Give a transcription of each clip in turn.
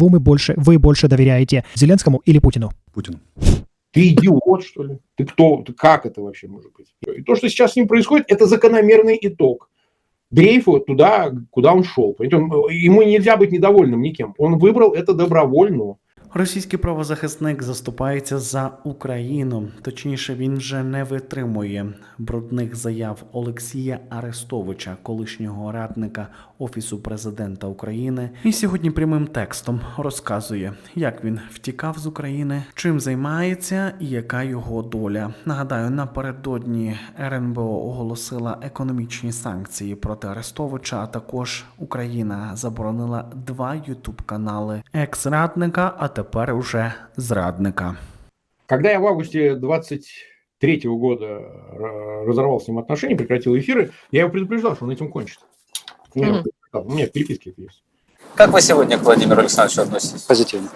Кому вы больше, вы больше доверяете, Зеленскому или Путину? Путину. Ты идиот, что ли? Ты кто? Ты как это вообще может быть? И то, что сейчас с ним происходит, это закономерный итог. Дрейфу туда, куда он шел. Понимаете, он- ему нельзя быть недовольным никем. Он выбрал это добровольно. Російський правозахисник заступається за Україну. Точніше, він вже не витримує брудних заяв Олексія Арестовича, колишнього радника Офісу президента України. І сьогодні прямим текстом розказує, як він втікав з України, чим займається і яка його доля. Нагадаю, напередодні РНБО оголосила економічні санкції проти Арестовича. А також Україна заборонила два ютуб канали екс-радника, а тепер уже зрадника. Когда я в августе 23 года р- разорвал с ним отношения, прекратил эфиры, я его предупреждал, что он этим кончит. Я его Мгм. предупреждал. У меня это есть. Как вы сегодня к Владимиру Александровичу относитесь? Позитивно.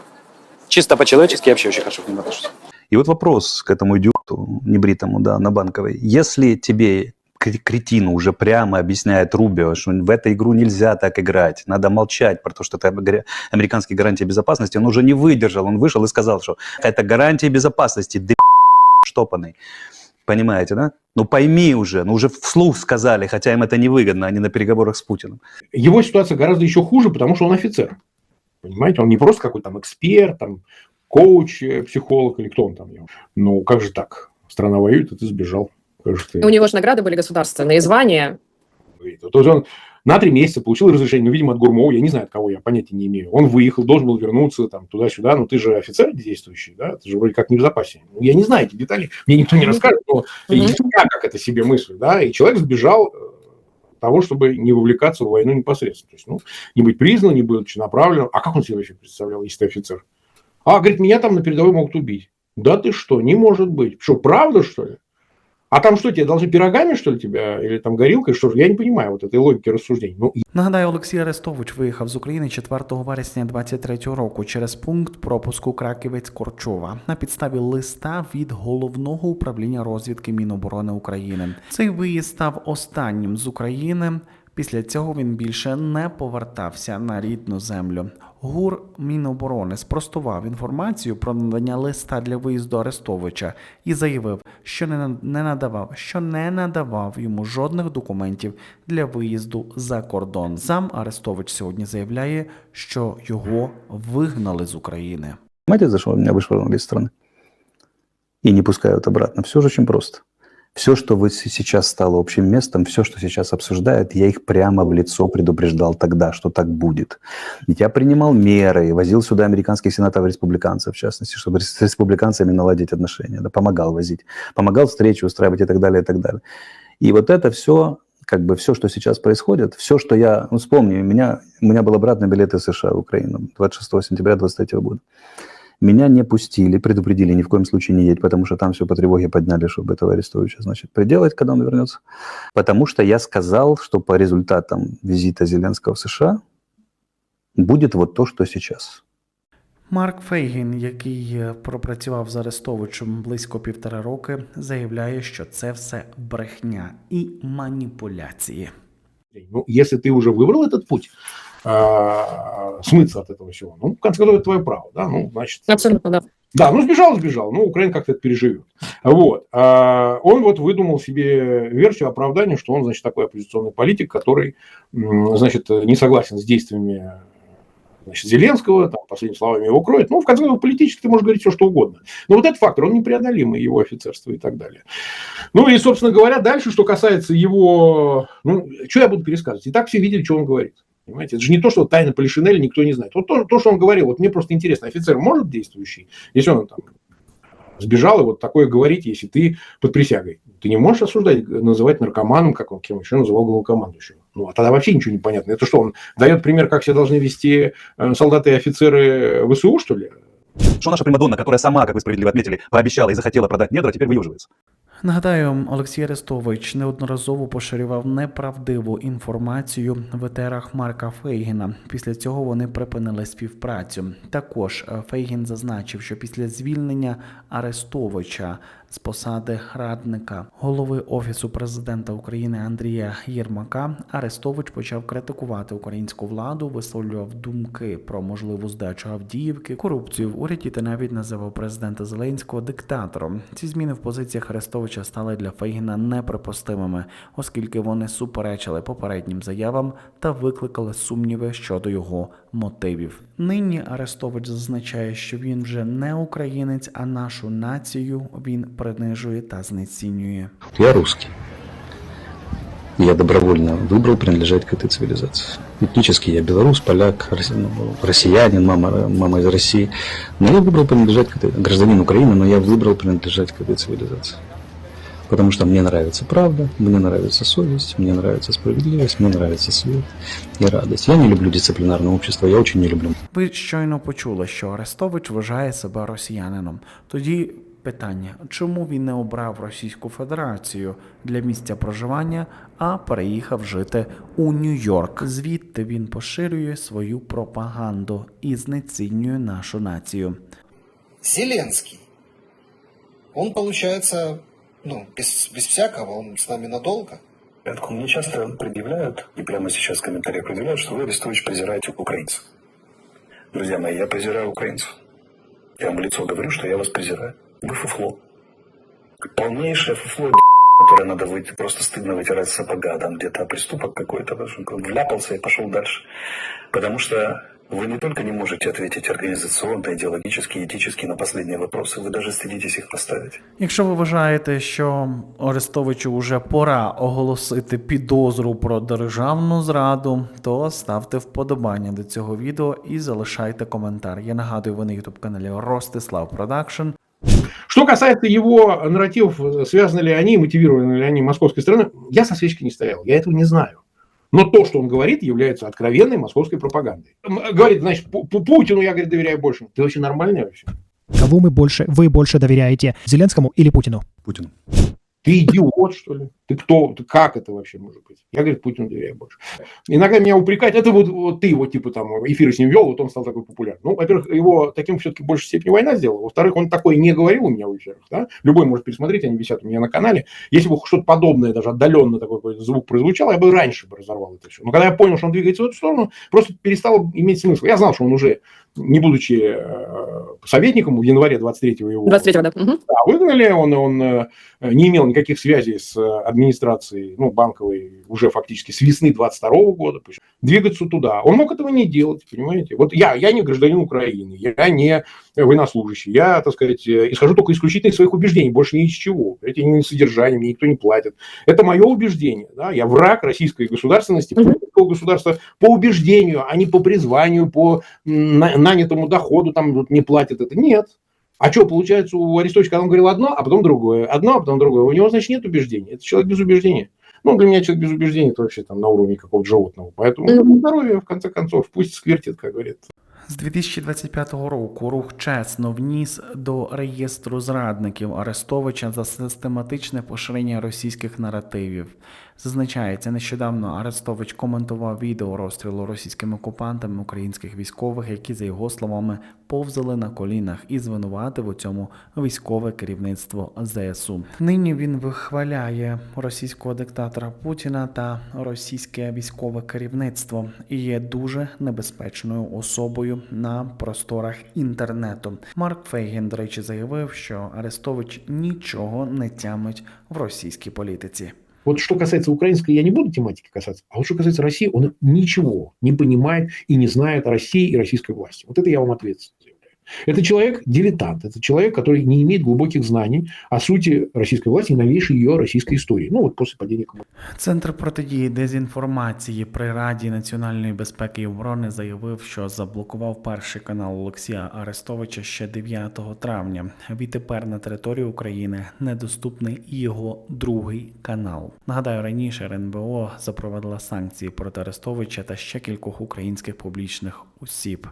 Чисто по-человечески я вообще очень хорошо к ним отношусь. И вот вопрос к этому идиоту небритому, да, на банковой. Если тебе кре- кретину уже прямо объясняет Рубио, что в эту игру нельзя так играть, надо молчать про то, что это американские гарантии безопасности, он уже не выдержал, он вышел и сказал, что это гарантии безопасности, да штопанный. Понимаете, да? Ну пойми уже, ну уже вслух сказали, хотя им это невыгодно, они на переговорах с Путиным. Его ситуация гораздо еще хуже, потому что он офицер. Понимаете, он не просто какой-то там эксперт, там, коуч, э, психолог или кто он там. Ну, как же так? Страна воюет, а ты сбежал. Ты? У него же награды были государственные, звания. То есть он на три месяца получил разрешение, ну, видимо, от Гурмова, я не знаю, от кого, я понятия не имею. Он выехал, должен был вернуться там туда-сюда, но ты же офицер действующий, да, ты же вроде как не в запасе. Ну, я не знаю эти детали, мне никто не расскажет, но Мгм. я как это себе мыслю, да, и человек сбежал э, того, чтобы не вовлекаться в войну непосредственно. То есть, ну, не быть признанным, не быть направленным. А как он себе вообще представлял, если ты офицер? А, говорит, меня там на передовой могут убить. Да ты что, не может быть. Что, правда, что ли? А там что, тебе должны пирогами, что ли, тебя? Или там горилкой? Что ж, я не понимаю вот этой логики рассуждений. Ну, Нагадаю, Олексій Арестович виїхав з України 4 вересня 2023 року через пункт пропуску Краківець Корчова на підставі листа від головного управління розвідки Міноборони України. Цей виїзд став останнім з України. Після цього він більше не повертався на рідну землю. ГУР Міноборони спростував інформацію про надання листа для виїзду Арестовича і заявив, що не на- не надавав, що не надавав йому жодних документів для виїзду за кордон. Сам Арестович сьогодні заявляє, що його вигнали з України. Понимаете, за что меня вышвырнули из страны? И не пускают обратно. Все же очень просто. Все, что вы сейчас стало общим местом, все, что сейчас обсуждают, я их прямо в лицо предупреждал тогда, что так будет. Я принимал меры, возил сюда американских сенаторов-республиканцев, в частности, чтобы с республиканцами наладить отношения, да, помогал возить, помогал встречи устраивать и так далее, и так далее. И вот это все, как бы все, что сейчас происходит, все, что я, ну, вспомни, у меня, у меня был обратный билет из США в Украину 26 сентября 2023 года. Меня не пустили, предупредили, ни в коем случае не едь, потому что там все по тревоге подняли, чтобы этого Арестовича, значит, приделать, когда он вернется. Потому что я сказал, что по результатам визита Зеленского в США будет вот то, что сейчас. Марк Фейгін, який е, пропрацював з Арестовичем близько півтора роки, заявляє, що це все брехня і маніпуляції. ну, если ты уже выбрал этот путь, а, смыться от этого всего, ну, в конце концов, это твое право, да, ну, значит... Абсолютно, да. Да, ну сбежал, сбежал. Ну, Украина как-то это переживет. Вот. А он вот выдумал себе версию оправдания, что он, значит, такой оппозиционный политик, который, значит, не согласен с действиями значит, Зеленского, там, последними словами его кроет. Ну, в конце концов, политически ты можешь говорить все, что угодно. Но вот этот фактор, он непреодолимый, его офицерство и так далее. Ну, и, собственно говоря, дальше, что касается его... Ну, что я буду пересказывать? И так все видели, что он говорит. Понимаете, это же не то, что тайна Полишинеля никто не знает. Вот то, то, что он говорил, вот мне просто интересно, офицер может действующий, если он там сбежал, и вот такое говорить, если ты под присягой. Ты не можешь осуждать, называть наркоманом, как он кем еще называл главнокомандующего. Ну, а тогда вообще ничего не понятно. Это что, он дает пример, как себя должны вести э, солдаты и офицеры ВСУ, что ли? Что наша Примадонна, которая сама, как вы справедливо отметили, пообещала и захотела продать недра, теперь выюживается. Нагадаю, Олексій Арестович неодноразово поширював неправдиву інформацію в етерах Марка Фейгіна. Після цього вони припинили співпрацю. Також е, Фейгін зазначив, що після звільнення Арестовича з посади радника голови офісу президента України Андрія Єрмака Арестович почав критикувати українську владу, висловлював думки про можливу здачу Авдіївки, корупцію в уряді та навіть називав президента Зеленського диктатором. Ці зміни в позиціях Арестовича стали для Фейгіна неприпустимими, оскільки вони суперечили попереднім заявам та викликали сумніви щодо його мотивів. Нині Арестович зазначає, що він вже не українець, а нашу націю він принижує та знецінює. Я русский. Я добровольно выбрал принадлежать к этой цивилизации. Этнически я белорус, поляк, рос- ну, россиянин, мама, мама из России. Но я выбрал принадлежать к этой... Гражданин Украины, но я выбрал принадлежать к этой цивилизации. Потому что мне нравится правда, мне нравится совесть, мне нравится справедливость, мне нравится свет и радость. Я не люблю дисциплинарное общество, я очень не люблю Ви щойно почули, що Арестович вважає себе росіянином. Тоді питання: чому він не обрав Російську Федерацію для місця проживання, а переїхав жити у Нью-Йорк? Звідти він поширює свою пропаганду і знецінює нашу націю. Зеленский. Он, получается, ну, без, без всякого, он с нами надолго. Порядку мне часто предъявляют, и прямо сейчас в комментариях предъявляют, что вы, Арестович, презираете украинцев. Друзья мои, я презираю украинцев. Я вам в лицо говорю, что я вас презираю. Вы фуфло. Полнейшее фуфло, которое надо выйти, просто стыдно вытирать с сапога, там где-то преступок какой-то, потому что вляпался и пошел дальше. Потому что вы не только не можете ответить организационно, идеологически, этически на последние вопросы, вы даже стыдитесь их поставить. Якщо ви вважаєте, що Арестовичу вже пора оголосити підозру про державну зраду, то ставте вподобання до цього відео і залишайте коментар. Я нагадую, ви на youtube каналі Ростислав Продакшн. Что касается его нарративов, связаны ли они, мотивированы ли они московской стороной, я со свечки не стоял, я этого не знаю. Но то, что он говорит, является откровенной московской пропагандой. Говорит, значит, Пу- Пу- Путину я, говорит, доверяю больше. Ты вообще нормальный вообще? Кого мы больше, вы больше доверяете, Зеленскому или Путину? Путин. Ты идиот, что ли? Ты кто? Ты как это вообще может быть? Я, говорит, Путину доверяю больше. Иногда меня упрекают, это вот, вот ты вот типа там эфиры с ним вел, вот он стал такой популярным. Ну, во-первых, его таким все-таки в большей степени война сделала. Во-вторых, он такой не говорил у меня в эфирах. Да? Любой может пересмотреть, они висят у меня на канале. Если бы что-то подобное, даже отдаленно такой звук прозвучал, я бы раньше бы разорвал это все. Но когда я понял, что он двигается в эту сторону, просто перестало иметь смысл. Я знал, что он уже, не будучи э, советником, в январе 23-го его 23-го, да. Да, выгнали, он, он э, не имел никаких связей с э, администрацией, ну, банковой уже фактически с весны 22 года, причем двигаться туда. Он мог этого не делать, понимаете? Вот я, я не гражданин Украины, я не военнослужащий, я, так сказать, исхожу только исключительно из своих убеждений, больше ни из чего. Эти не содержание, мне никто не платит. Это мое убеждение, да, я враг российской государственности, Мгм. политического государства по убеждению, а не по призванию, по м, на- нанятому доходу, там вот, не платят это. Нет, а что, получается, у Арестовича, когда он говорил одно, а потом другое, одно, а потом другое, у него, значит, нет убеждений. Это человек без убеждения. Ну, для меня человек без убеждений, это вообще там на уровне какого-то животного. Поэтому Мгм. здоровье, в конце концов, пусть сквертит, как говорит. З 2025 року рух чесно вніс до реєстру зрадників Арестовича за систематичне поширення російських наративів. Зазначається, нещодавно Арестович коментував відео розстрілу російськими окупантами українських військових, які, за його словами, повзали на колінах і звинуватив у цьому військове керівництво ЗСУ. Нині він вихваляє російського диктатора Путіна та російське військове керівництво і є дуже небезпечною особою на просторах інтернету. Марк Фейгін, до речі, заявив, що Арестович нічого не тямить в російській політиці. Вот что касается украинской, я не буду тематики касаться, а вот что касается России, он ничего не понимает и не знает о России и российской власти. Вот это я вам ответственно. Это человек дилетант, это человек, который не имеет глубоких знаний о сути российской власти и новейшей ее российской истории. Ну вот после падения коммунизма. Центр протидії дезінформації при Раді національної безпеки і оборони заявив, що заблокував перший канал Олексія Арестовича ще 9 травня. Відтепер на території України недоступний і його другий канал. Нагадаю, раніше РНБО запровадила санкції проти Арестовича та ще кількох українських публічних осіб.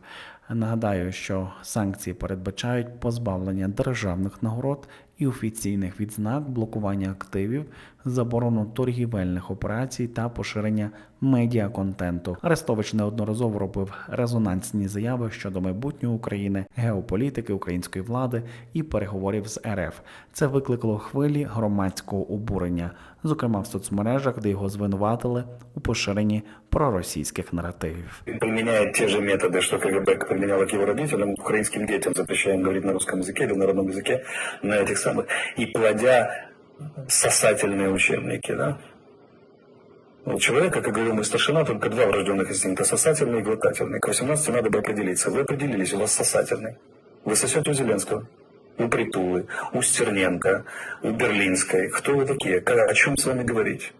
Нагадаю, що санкції передбачають позбавлення державних нагород і офіційних відзнак, блокування активів, заборону торгівельних операцій та поширення медіаконтенту. Арестович неодноразово робив резонансні заяви щодо майбутнього України, геополітики української влади і переговорів з РФ. Це викликало хвилі громадського обурення, зокрема в соцмережах, де його звинуватили у поширенні проросійських наративів. Применяет те же методы, что КГБ применяло к его родителям, украинским детям, запрещая им говорить на русском языке или на родном языке, на этих самых, и плодя сосательные учебники, да? У человека, как говорил мой старшина, только два врожденных инстинкта, сосательный и глотательный. К 18 надо бы определиться. Вы определились, у вас сосательный. Вы сосете у Зеленского, у Притулы, у Стерненко, у Берлинской. Кто вы такие? О чем с вами говорить?